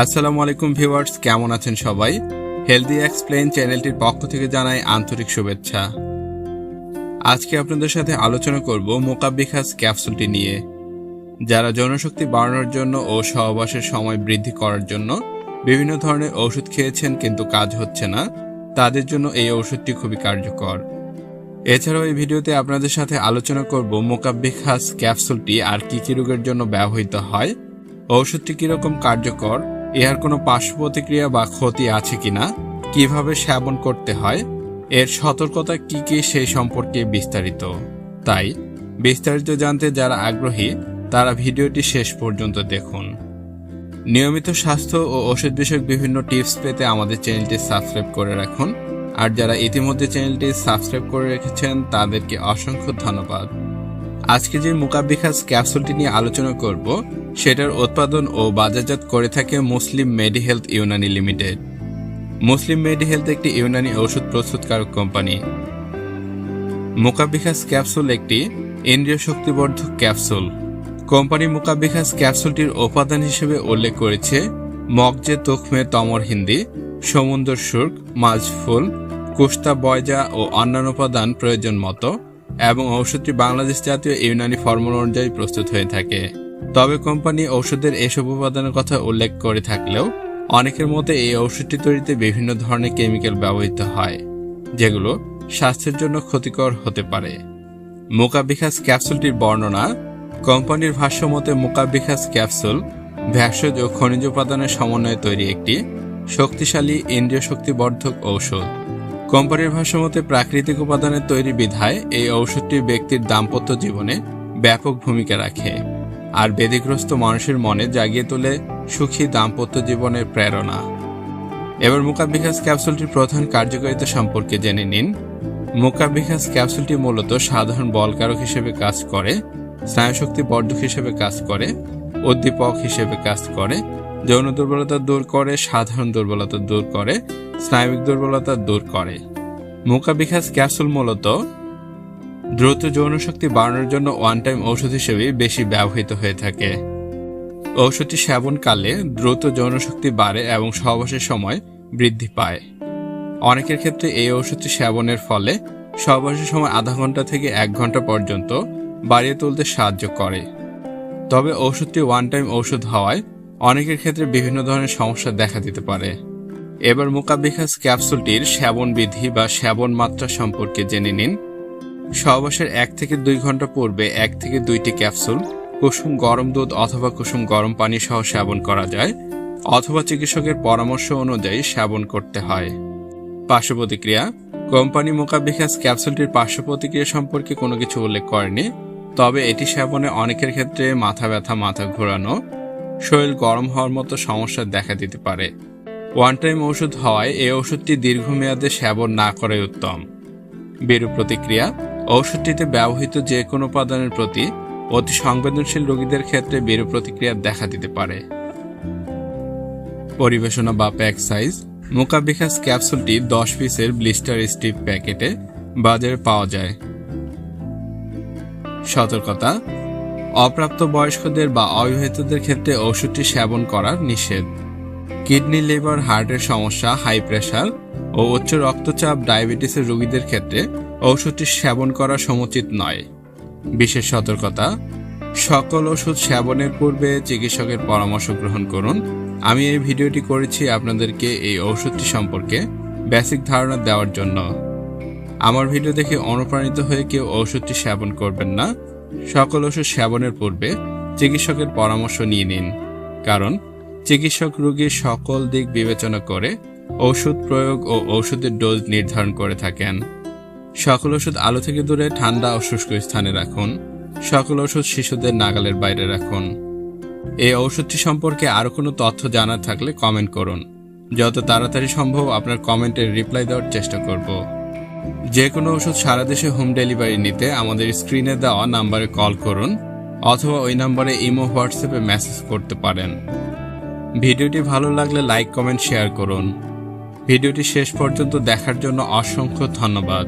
আসসালামু আলাইকুম ভিউয়ার্স, কেমন আছেন সবাই? হেলদি এক্সপ্লেন চ্যানেলটির পক্ষ থেকে জানাই আন্তরিক শুভেচ্ছা। আজকে আপনাদের সাথে আলোচনা করব মোকাবিখাস ক্যাপসুলটি নিয়ে। যারা জনশক্তি বাড়ানোর জন্য ও সহবাসের সময় বৃদ্ধি করার জন্য বিভিন্ন ধরনের ওষুধ খেয়েছেন কিন্তু কাজ হচ্ছে না, তাদের জন্য এই ওষুধটি খুবই কার্যকর। এছাড়াও এই ভিডিওতে আপনাদের সাথে আলোচনা করব মোকাবিখাস ক্যাপসুলটি আর কি কি রোগের জন্য ব্যবহৃত হয়, ঔষধটি কীরকম কার্যকর এর কোনো পার্শ্ব প্রতিক্রিয়া বা ক্ষতি আছে কিনা? কীভাবে সেবন করতে হয়? এর সতর্কতা কি কি সেই সম্পর্কে বিস্তারিত। তাই, বিস্তারিত জানতে যারা আগ্রহী, তারা ভিডিওটি শেষ পর্যন্ত দেখুন। নিয়মিত স্বাস্থ্য ও ওষুধ বিষয়ক বিভিন্ন টিপস পেতে আমাদের চ্যানেলটি সাবস্ক্রাইব করে রাখুন। আর যারা ইতিমধ্যে চ্যানেলটি সাবস্ক্রাইব করে রেখেছেন, তাদেরকে অসংখ্য ধন্যবাদ। আজকে যে মুকাবিখাস ক্যাপসুলটি নিয়ে আলোচনা করব, সেটার উৎপাদন ও বাজারজাত করে থাকে মুসলিম মেডি হেলথ ইউনানি লিমিটেড। মুসলিম মেডি হেলথ একটি ইউনানি ওষুধ প্রস্তুতকারক কোম্পানি। মুকাবিখাস ক্যাপসুল একটি ইন্দ্রিয় শক্তিবর্ধক ক্যাপসুল। কোম্পানি মুকাবিখাস ক্যাপসুলটির উপাদান হিসেবে উল্লেখ করেছে মগজে তখমে তমর হিন্দি সমুদ্র সুর্ক, মাঝফুল কুস্তা বয়জা ও অন্যান্য উপাদান প্রয়োজন মতো। এবং ঔষধটি বাংলাদেশ জাতীয় ইউনানি ফর্মুলা অনুযায়ী প্রস্তুত হয়ে থাকে। তবে কোম্পানি ঔষধের এসব উপাদানের কথা উল্লেখ করে থাকলেও, অনেকের মতে এই ঔষধটি তৈরিতে বিভিন্ন ধরনের কেমিক্যাল ব্যবহৃত হয়, যেগুলো স্বাস্থ্যের জন্য ক্ষতিকর হতে পারে। মোকাবিখাস ক্যাপসুলটির বর্ণনা, কোম্পানির ভাষ্যমতে মোকাবিখাস ক্যাপসুল ভেষজ ও খনিজ উপাদানের সমন্বয়ে তৈরি একটি শক্তিশালী ইন্দ্রিয় শক্তিবর্ধক ঔষধ। কোম্পানির ভাষ্যমতে প্রাকৃতিক উপাদানের তৈরি বিধায় এই ঔষধটি ব্যক্তির দাম্পত্য জীবনে ব্যাপক ভূমিকা রাখে আর বেদিগ্রস্ত মানুষের মনে জাগিয়ে তোলে সুখী দাম্পত্য জীবনের প্রেরণা। এবার মুকাবিখাস ক্যাপসুলটির প্রধান কার্যকারিতা সম্পর্কে জেনে নিন। মুকাবিখাস ক্যাপসুলটি মূলত সাধারণ বলকারক হিসেবে কাজ করে, স্নায়ুশক্তি বর্ধক হিসেবে কাজ করে, উদ্দীপক হিসেবে কাজ করে, যৌন দুর্বলতা দূর করে, সাধারণ দুর্বলতা দূর করে, স্নায়বিক দুর্বলতা দূর করে। মুকাবিখাস ক্যাপসুল মূলত দ্রুত যৌনশক্তি বাড়ানোর জন্য ওয়ান টাইম ঔষধ হিসেবে বেশি ব্যবহৃত হয়ে থাকে। ঔষধটি সেবনকালে দ্রুত যৌনশক্তি বাড়ে এবং সহবাসের সময় বৃদ্ধি পায়। অনেকের ক্ষেত্রে এই ওষুধটি সেবনের ফলে সহবাসের সময় আধা ঘণ্টা থেকে এক ঘণ্টা পর্যন্ত বাড়িয়ে তুলতে সাহায্য করে। তবে ওষুধটি ওয়ান টাইম ওষুধ হওয়ায় অনেকের ক্ষেত্রে বিভিন্ন ধরনের সমস্যা দেখা দিতে পারে। এবার মোকাবিখাস ক্যাপসুলটির সেবন বিধি বা সেবন মাত্রা সম্পর্কে জেনে নিন। সহবাসের এক থেকে দুই ঘণ্টা পূর্বে এক থেকে দুইটি ক্যাপসুল, কুসুম গরম দুধ অথবা কুসুম গরম পানি সহ সেবন করা যায় অথবা চিকিৎসকের পরামর্শ অনুযায়ী সেবন করতে হয়। পার্শ্ব প্রতিক্রিয়া কোম্পানি মোকাবিখাস ক্যাপসুলটির পার্শ্ব প্রতিক্রিয়া সম্পর্কে কোনো কিছু উল্লেখ করেনি, তবে এটি সেবনে অনেকের ক্ষেত্রে মাথা ব্যথা, মাথা ঘোরানো, শরীর গরম হওয়ার মতো সমস্যা দেখা দিতে পারে। ওয়ান টাইম ওষুধ হওয়ায় এই ওষুধটি দীর্ঘমেয়াদে সেবন না করাই উত্তম। বিরূপ প্রতিক্রিয়া, ঔষধটিতে ব্যবহৃত যে কোনো উপাদানের প্রতি অতি সংবেদনশীল রোগীদের ক্ষেত্রে বিরূপ প্রতিক্রিয়া দেখা দিতে পারে। পরিবেশনা বা প্যাক সাইজ মোকাবিখাস ক্যাপসুলটি দশ পিসের ব্লিস্টার স্টিপ প্যাকেটে বাজারে পাওয়া যায়। সতর্কতা অপ্রাপ্ত বয়স্কদের বা অবিবাহিতদের ক্ষেত্রে ওষুধটি সেবন করা নিষেধ। কিডনি, লিভার, হার্টের সমস্যা, হাই প্রেশার ও উচ্চ রক্তচাপ, ডায়াবেটিসের রোগীদের ক্ষেত্রে ওষুধটি সেবন করা সমুচিত নয়। বিশেষ সতর্কতা, সকল ওষুধ সেবনের পূর্বে চিকিৎসকের পরামর্শ গ্রহণ করুন। আমি এই ভিডিওটি করেছি আপনাদেরকে এই ঔষধটি সম্পর্কে বেসিক ধারণা দেওয়ার জন্য। আমার ভিডিও দেখে অনুপ্রাণিত হয়ে কেউ ঔষধটি সেবন করবেন না। সকল ওষুধ সেবনের পূর্বে চিকিৎসকের পরামর্শ নিয়ে নিন। কারণ চিকিৎসক রোগীর সকল দিক বিবেচনা করে ওষুধ প্রয়োগ ও ওষুধের ডোজ নির্ধারণ করে থাকেন। সকল ওষুধ আলো থেকে দূরে, ঠান্ডা ও শুষ্ক স্থানে রাখুন। সকল ওষুধ শিশুদের নাগালের বাইরে রাখুন। এই ওষুধটি সম্পর্কে আরও কোনো তথ্য জানার থাকলে কমেন্ট করুন। যত তাড়াতাড়ি সম্ভব আপনার কমেন্টের রিপ্লাই দেওয়ার চেষ্টা করব। যে কোনো ওষুধ সারা দেশে হোম ডেলিভারি নিতে আমাদের স্ক্রিনে দেওয়া নাম্বারে কল করুন অথবা ওই নাম্বারে ইমো, হোয়াটসঅ্যাপে মেসেজ করতে পারেন। ভিডিওটি ভালো লাগলে লাইক কমেন্ট শেয়ার করুন। ভিডিওটি শেষ পর্যন্ত দেখার জন্য অসংখ্য ধন্যবাদ।